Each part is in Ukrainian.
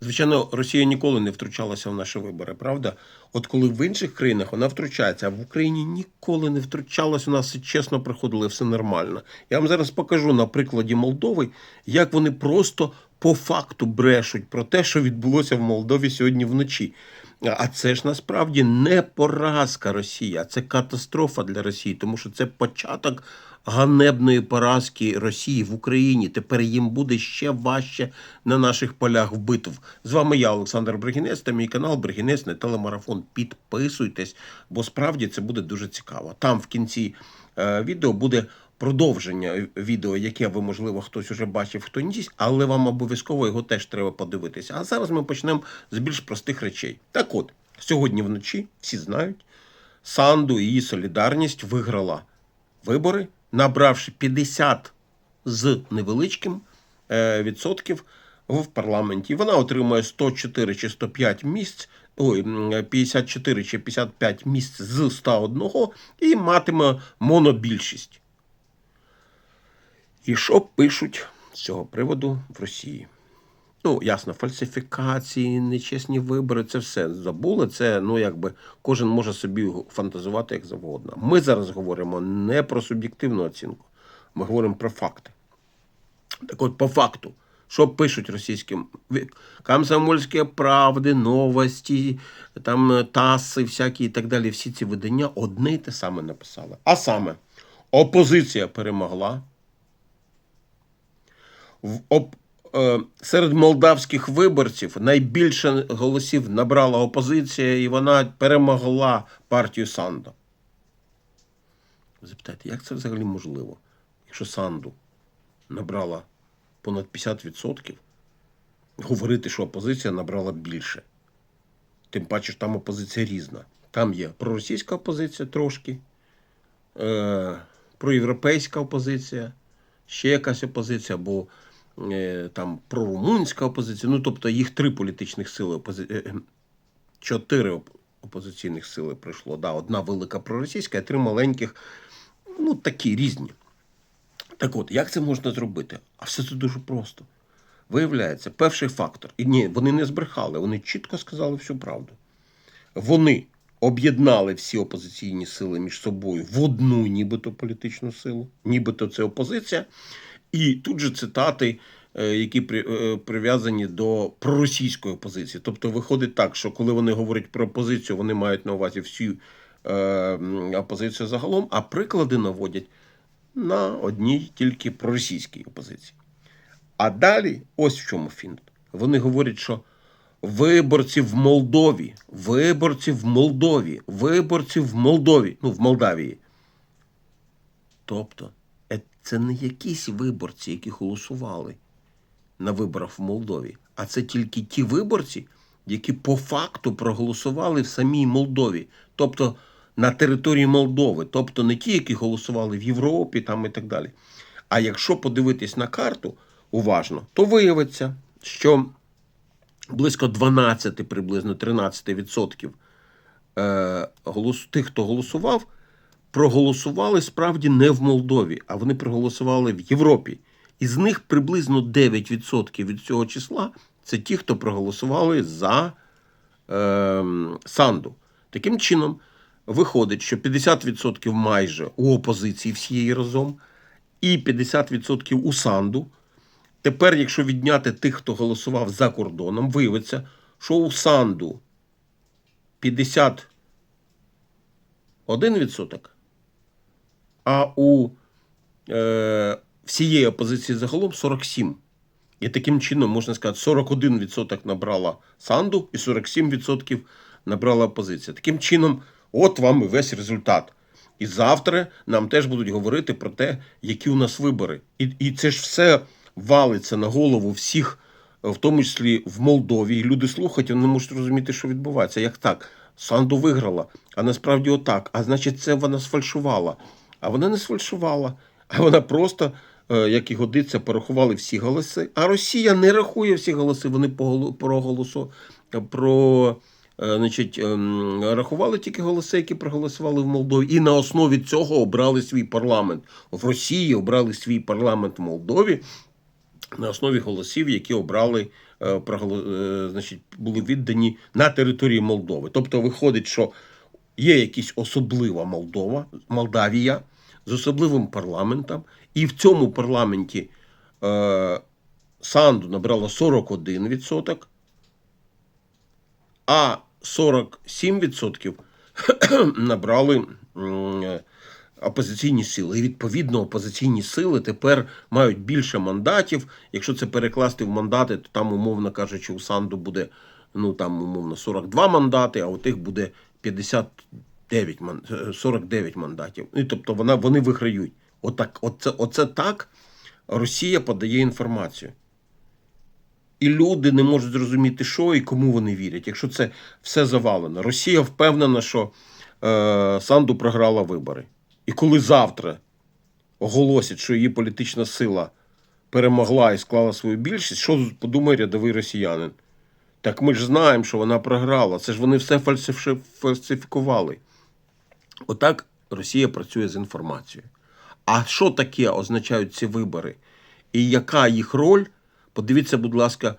Звичайно, Росія ніколи не втручалася в наші вибори, правда? От коли в інших країнах вона втручається, а в Україні ніколи не втручалась, у нас все чесно приходило, все нормально. Я вам зараз покажу на прикладі Молдови, як вони просто по факту брешуть про те, що відбулося в Молдові сьогодні вночі. А це ж насправді не поразка Росії, а це катастрофа для Росії, тому що це початок ганебної поразки Росії в Україні. Тепер їм буде ще важче на наших полях в битв. З вами я, Олександр Бригінець, та мій канал Бригінець на телемарафон. Підписуйтесь, бо справді це буде дуже цікаво. Там в кінці е, відео буде продовження відео, яке ви, можливо, хтось уже бачив, хто ні, але вам обов'язково його теж треба подивитися. А зараз ми почнемо з більш простих речей. Так от, сьогодні вночі, всі знають, Санду і її солідарність виграла вибори, набравши 50 з невеличким е, відсотків в парламенті. Вона отримує 104 чи 105 місць, ой, м, 54 чи 55 місць з 101 і матиме монобільшість. І що пишуть з цього приводу в Росії? Ну, ясно, фальсифікації, нечесні вибори, це все забули. Це, ну, якби кожен може собі фантазувати як завгодно. Ми зараз говоримо не про суб'єктивну оцінку, ми говоримо про факти. Так от, по факту, що пишуть російські ві- комсомольські правди, новості, там таси, всякі і так далі, всі ці видання одне й те саме написали. А саме, опозиція перемогла. В оп, е, серед молдавських виборців найбільше голосів набрала опозиція, і вона перемогла партію Санду. Ви запитаєте, як це взагалі можливо? Якщо Санду набрала понад 50%, говорити, що опозиція набрала більше. Тим паче, що там опозиція різна. Там є проросійська опозиція трошки, е, проєвропейська опозиція, ще якась опозиція, або е, там прорумунська опозиція. Ну, тобто їх три політичних сили, опози... е, е, чотири опозиційних сили прийшло. Да, одна велика проросійська, а три маленьких, ну такі різні. Так от, як це можна зробити? А все це дуже просто. Виявляється, перший фактор. І ні, вони не збрехали, вони чітко сказали всю правду. Вони об'єднали всі опозиційні сили між собою в одну, нібито політичну силу, нібито це опозиція. І тут же цитати, е, які е, прив'язані до проросійської опозиції. Тобто виходить так, що коли вони говорять про опозицію, вони мають на увазі всю е, опозицію загалом, а приклади наводять на одній тільки проросійській опозиції. А далі, ось в чому фінт. Вони говорять, що виборці в Молдові, виборці в Молдові, виборці в Молдові, ну в Молдавії. Тобто, це не якісь виборці, які голосували на виборах в Молдові, а це тільки ті виборці, які по факту проголосували в самій Молдові, тобто на території Молдови, тобто не ті, які голосували в Європі там і так далі. А якщо подивитись на карту уважно, то виявиться, що близько 12, приблизно 13% е, тих, хто голосував, проголосували справді не в Молдові, а вони проголосували в Європі. Із них приблизно 9% від цього числа це ті, хто проголосували за е, Санду. Таким чином, виходить, що 50% майже у опозиції всієї разом, і 50% у Санду. Тепер, якщо відняти тих, хто голосував за кордоном, виявиться, що у Санду 51%, а у е, всієї опозиції загалом 47%. І таким чином, можна сказати, 41% набрала Санду і 47% набрала опозиція. Таким чином, от вам і весь результат. І завтра нам теж будуть говорити про те, які у нас вибори. І, і це ж все валиться на голову всіх, в тому числі в Молдові. І люди слухають, вони можуть розуміти, що відбувається. Як так? Санду виграла, а насправді отак. А значить, це вона сфальшувала. А вона не сфальшувала, а вона просто, е, як і годиться, порахували всі голоси. А Росія не рахує всі голоси. Вони про. е, Значить, ем, рахували тільки голоси, які проголосували в Молдові, і на основі цього обрали свій парламент. В Росії обрали свій парламент в Молдові, на основі голосів, які обрали, е, значить, були віддані на території Молдови. Тобто виходить, що є якась особлива Молдова, Молдавія з особливим парламентом, і в цьому парламенті е, Санду набрала 41%, а 47% набрали е, опозиційні сили. І відповідно опозиційні сили тепер мають більше мандатів. Якщо це перекласти в мандати, то там, умовно кажучи, у Санду буде ну там умовно 42 мандати, а у тих буде 59 е, 49 мандатів. І, тобто вона, вони виграють. Отак, оце, оце так Росія подає інформацію. І люди не можуть зрозуміти, що і кому вони вірять, якщо це все завалено. Росія впевнена, що е, Санду програла вибори. І коли завтра оголосять, що її політична сила перемогла і склала свою більшість, що подумає рядовий росіянин? Так ми ж знаємо, що вона програла. Це ж вони все фальсифікували. Отак Росія працює з інформацією. А що таке означають ці вибори? І яка їх роль? Подивіться, будь ласка,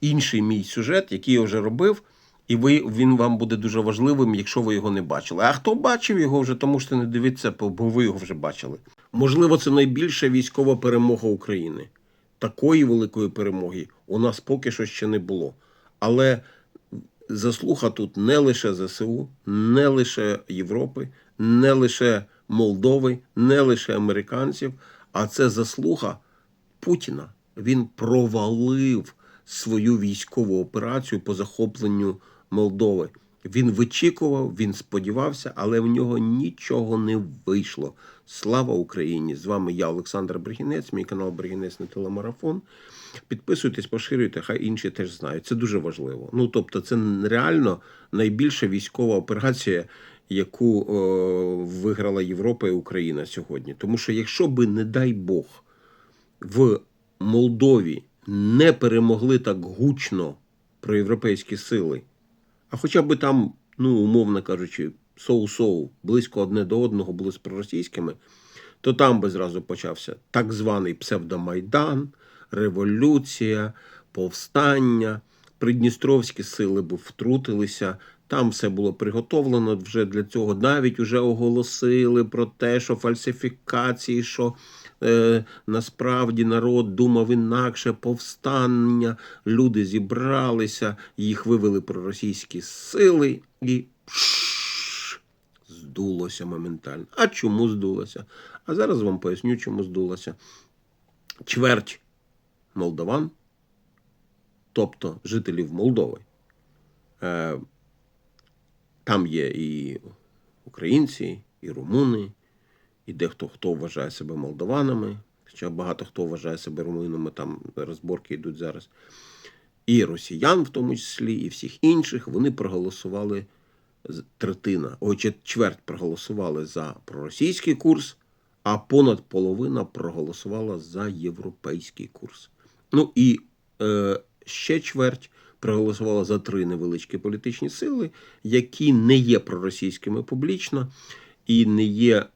інший мій сюжет, який я вже робив, і ви, він вам буде дуже важливим, якщо ви його не бачили. А хто бачив його вже, тому що не дивіться, бо ви його вже бачили. Можливо, це найбільша військова перемога України. Такої великої перемоги у нас поки що ще не було. Але заслуга тут не лише ЗСУ, не лише Європи, не лише Молдови, не лише американців, а це заслуга Путіна. Він провалив свою військову операцію по захопленню Молдови. Він вичікував, він сподівався, але в нього нічого не вийшло. Слава Україні! З вами я, Олександр Бригінець, мій канал Бригінець на телемарафон. Підписуйтесь, поширюйте, хай інші теж знають. Це дуже важливо. Ну тобто, це реально найбільша військова операція, яку е, виграла Європа і Україна сьогодні. Тому що, якщо би, не дай Бог, в Молдові не перемогли так гучно проєвропейські сили, а хоча б там, ну, умовно кажучи, соу-соу, близько одне до одного були з проросійськими, то там би зразу почався так званий псевдомайдан, революція, повстання. Придністровські сили б втрутилися. Там все було приготовлено вже для цього. Навіть вже оголосили про те, що фальсифікації, що е, насправді народ думав інакше, повстання. Люди зібралися, їх вивели проросійські сили і пш, здулося моментально. А чому здулося? А зараз вам поясню, чому здулося. Чверть молдаван, тобто жителів Молдови. Е, там є і українці, і румуни, і дехто хто вважає себе молдаванами, хоча багато хто вважає себе румунами, там розборки йдуть зараз. І росіян, в тому числі, і всіх інших, вони проголосували третина, ой, чверть проголосували за проросійський курс, а понад половина проголосувала за європейський курс. Ну і е, ще чверть проголосувала за три невеличкі політичні сили, які не є проросійськими публічно і не є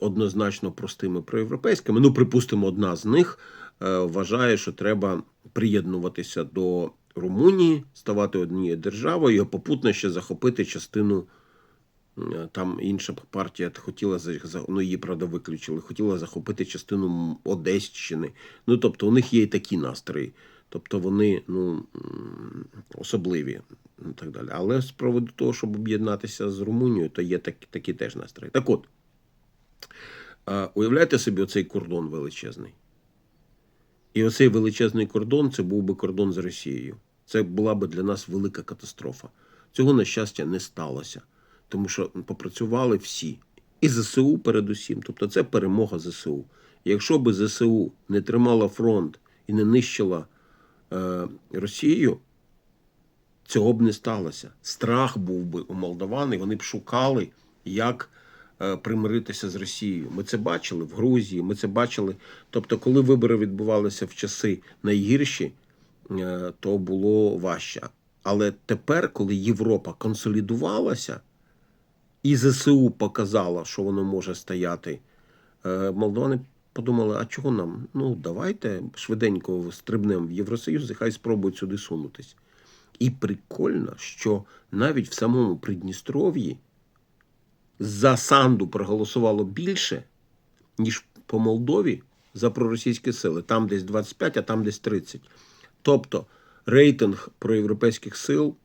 однозначно простими проєвропейськими. Ну, припустимо, одна з них е, вважає, що треба приєднуватися до Румунії, ставати однією державою, а попутно ще захопити частину. Там інша партія хотіла ну її правда виключили, хотіла захопити частину Одещини. Ну тобто, у них є і такі настрої. Тобто вони ну, особливі і так далі. Але з приводу того, щоб об'єднатися з Румунією, то є такі, такі теж настрої. Так от, уявляєте собі оцей кордон величезний. І оцей величезний кордон це був би кордон з Росією. Це була би для нас велика катастрофа. Цього, на щастя, не сталося, тому що попрацювали всі. І ЗСУ передусім. Тобто це перемога ЗСУ. Якщо би ЗСУ не тримала фронт і не нищила е, Росію, цього б не сталося. Страх був би у молдаван, вони б шукали, як е, примиритися з Росією. Ми це бачили в Грузії, ми це бачили. Тобто, коли вибори відбувалися в часи найгірші, е, то було важче. Але тепер, коли Європа консолідувалася, і ЗСУ показала, що воно може стояти, е, молдавани подумали, а чого нам? Ну, давайте швиденько стрибнемо в Євросоюз і хай спробують сюди сунутись. І прикольно, що навіть в самому Придністров'ї за Санду проголосувало більше, ніж по Молдові за проросійські сили. Там десь 25, а там десь 30. Тобто рейтинг проєвропейських сил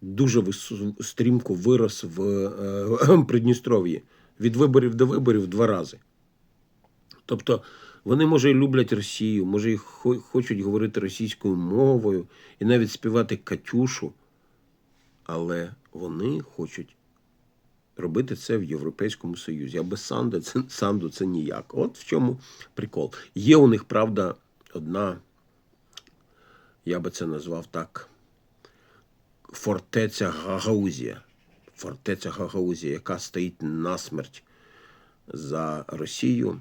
дуже стрімко вирос в е, Придністров'ї. Від виборів до виборів два рази. Тобто вони, може, і люблять Росію, може, і хочуть говорити російською мовою і навіть співати Катюшу, але вони хочуть робити це в Європейському Союзі. А без Санду це, Санду це ніяк. От в чому прикол. Є у них, правда, одна, я би це назвав так, фортеця Гагаузія. Фортеця Гагаузія, яка стоїть насмерть за Росію.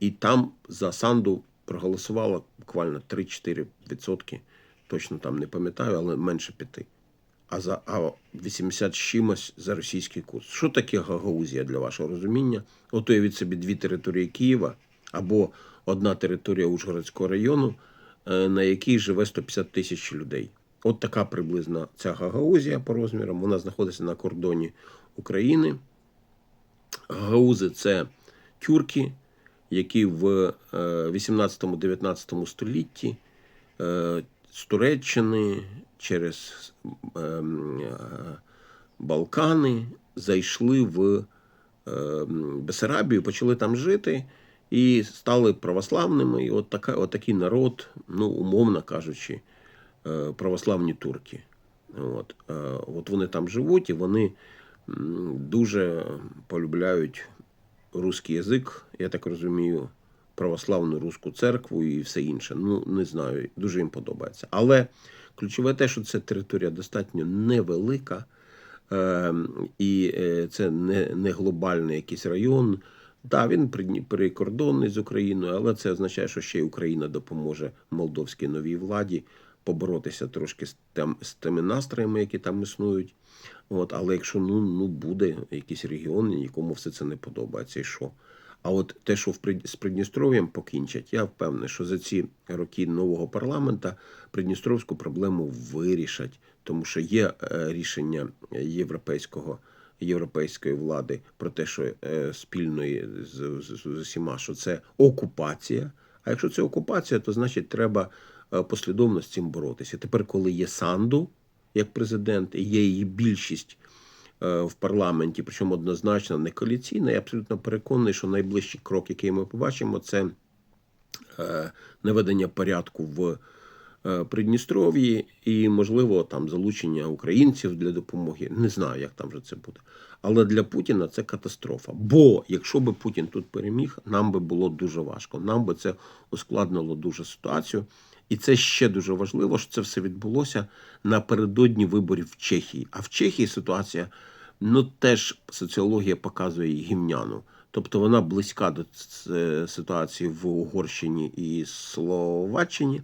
І там за Санду проголосувало буквально 3-4%. Точно там не пам'ятаю, але менше п'яти. А за а 80 чимось за російський курс. Що таке Гагаузія для вашого розуміння? От уявіть собі дві території Києва або одна територія Ужгородського району, е, на якій живе 150 тисяч людей. От така приблизно ця Гагаузія по розмірам. Вона знаходиться на кордоні України. Гагаузи це тюрки, які в е, 18-19 столітті е, з Туреччини через е, Балкани зайшли в е, Бесарабію, почали там жити і стали православними. І от, така, от такий народ, ну, умовно кажучи, е, православні турки. От, е, от вони там живуть і вони дуже полюбляють русський язик, я так розумію, православну руську церкву і все інше. Ну, не знаю, дуже їм подобається. Але ключове те, що це територія достатньо невелика, е, і е, це не, не глобальний якийсь район. Так, він прикордонний з Україною, але це означає, що ще й Україна допоможе молдовській новій владі поборотися трошки з, тем, з тими настроями, які там існують. От, але якщо ну, ну буде якийсь регіон, якому все це не подобається, і що? А от те, що з Придністров'ям покінчать, я впевнений, що за ці роки нового парламента Придністровську проблему вирішать, тому що є е, рішення європейського. Європейської влади про те, що е, спільної з, з, з усіма, що це окупація. А якщо це окупація, то значить треба послідовно з цим боротися. Тепер, коли є Санду як президент, є її більшість е, в парламенті, причому однозначно не коаліційна, я абсолютно переконаний, що найближчий крок, який ми побачимо, це е, наведення порядку в е, Придністров'ї і, можливо, там залучення українців для допомоги. Не знаю, як там вже це буде. Але для Путіна це катастрофа. Бо якщо би Путін тут переміг, нам би було дуже важко. Нам би це ускладнило дуже ситуацію. І це ще дуже важливо, що це все відбулося напередодні виборів в Чехії. А в Чехії ситуація ну теж соціологія показує гімняну. Тобто вона близька до ситуації в Угорщині і Словаччині,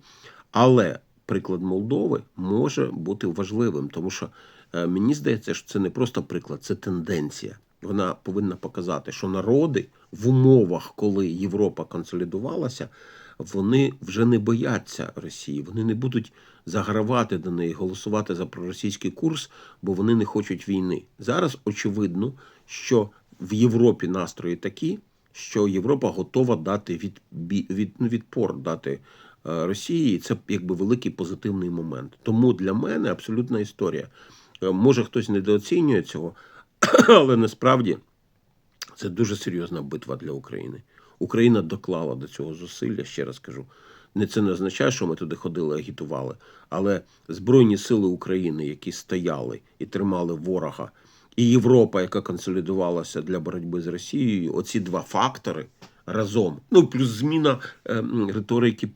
але приклад Молдови може бути важливим, тому що е, мені здається, що це не просто приклад, це тенденція. Вона повинна показати, що народи в умовах, коли Європа консолідувалася, вони вже не бояться Росії, вони не будуть загравати до неї, голосувати за проросійський курс, бо вони не хочуть війни. Зараз очевидно, що в Європі настрої такі, що Європа готова дати від, від, ну, відпор дати е, Росії, і це якби великий позитивний момент. Тому для мене абсолютна історія. Е, Може хтось недооцінює цього, але насправді це дуже серйозна битва для України. Україна доклала до цього зусилля, ще раз кажу. Не це не означає, що ми туди ходили, агітували, але Збройні сили України, які стояли і тримали ворога, і Європа, яка консолідувалася для боротьби з Росією, оці два фактори разом, ну плюс зміна е, риторики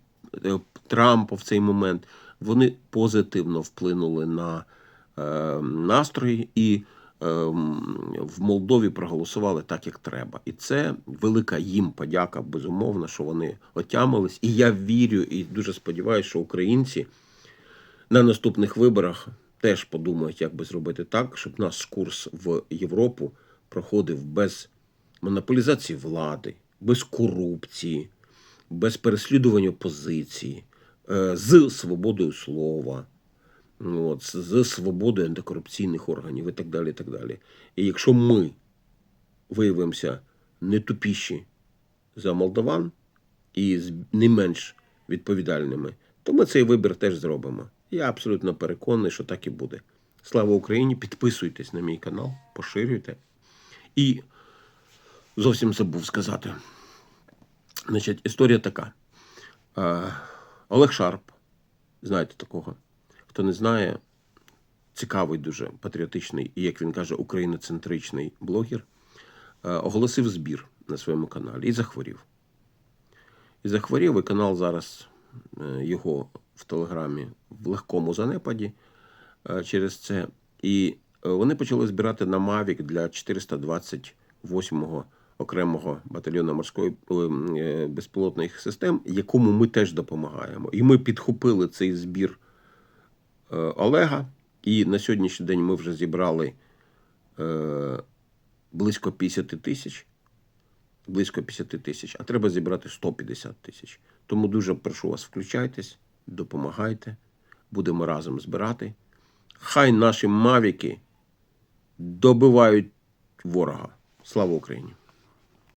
е, Трампа в цей момент, вони позитивно вплинули на е, настрої і в Молдові проголосували так, як треба. І це велика їм подяка, безумовно, що вони отямились. І я вірю і дуже сподіваюся, що українці на наступних виборах теж подумають, як би зробити так, щоб наш курс в Європу проходив без монополізації влади, без корупції, без переслідування опозиції, е, з свободою слова, от, з- свободою антикорупційних органів і так далі. І, так далі. і якщо ми виявимося не тупіші за молдаван і не менш відповідальними, то ми цей вибір теж зробимо. Я абсолютно переконаний, що так і буде. Слава Україні! Підписуйтесь на мій канал, поширюйте. І зовсім забув сказати. Значить, історія така. Олег Шарп, знаєте такого? Хто не знає, цікавий, дуже патріотичний і, як він каже, україноцентричний блогер, е, оголосив збір на своєму каналі і захворів. І захворів, і канал зараз е, його в Телеграмі в легкому занепаді е, через це. І вони почали збирати на Mavic для 428-го окремого батальйону морської безпілотних систем, якому ми теж допомагаємо. І ми підхопили цей збір Олега. І на сьогоднішній день ми вже зібрали е, близько 50 тисяч. Близько 50 тисяч, а треба зібрати 150 тисяч. Тому дуже прошу вас, включайтесь, допомагайте, будемо разом збирати. Хай наші мавіки добивають ворога. Слава Україні!